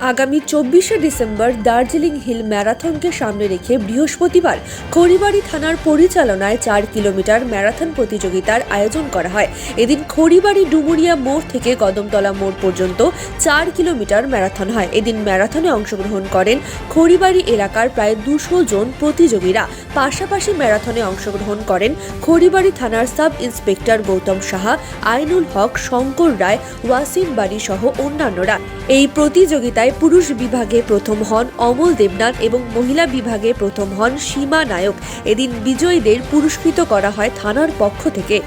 আগামী চব্বিশে December Darjeeling hill ম্যারাথনকে সামনে রেখে বৃহস্পতিবার খড়িবাড়ি থানার পরিচালনায় চার কিলোমিটার ম্যারাথন প্রতিযোগিতার আয়োজন করা হয়। এদিন খড়িবাড়ি ডুমুরিয়া মোড় থেকে কদমতলা মোড় পর্যন্ত চার কিলোমিটার ম্যারাথন হয়। এদিন ম্যারাথনে অংশগ্রহণ করেন খড়িবাড়ি এলাকার প্রায় দুশো জন প্রতিযোগীরা। পাশাপাশি ম্যারাথনে অংশগ্রহণ করেন খড়িবাড়ি থানার সাব ইন্সপেক্টর গৌতম সাহা, আইনুল হক, শঙ্কর রায়, ওয়াসিম বাড়ি সহ অন্যান্যরা। এই প্রতিযোগিতায় পুরুষ বিভাগে প্রথম হন অমল দেবনাথ এবং মহিলা বিভাগে প্রথম হন সীমা নায়ক। এদিন বিজয়ীদের পুরস্কৃত করা হয় থানার পক্ষ থেকে।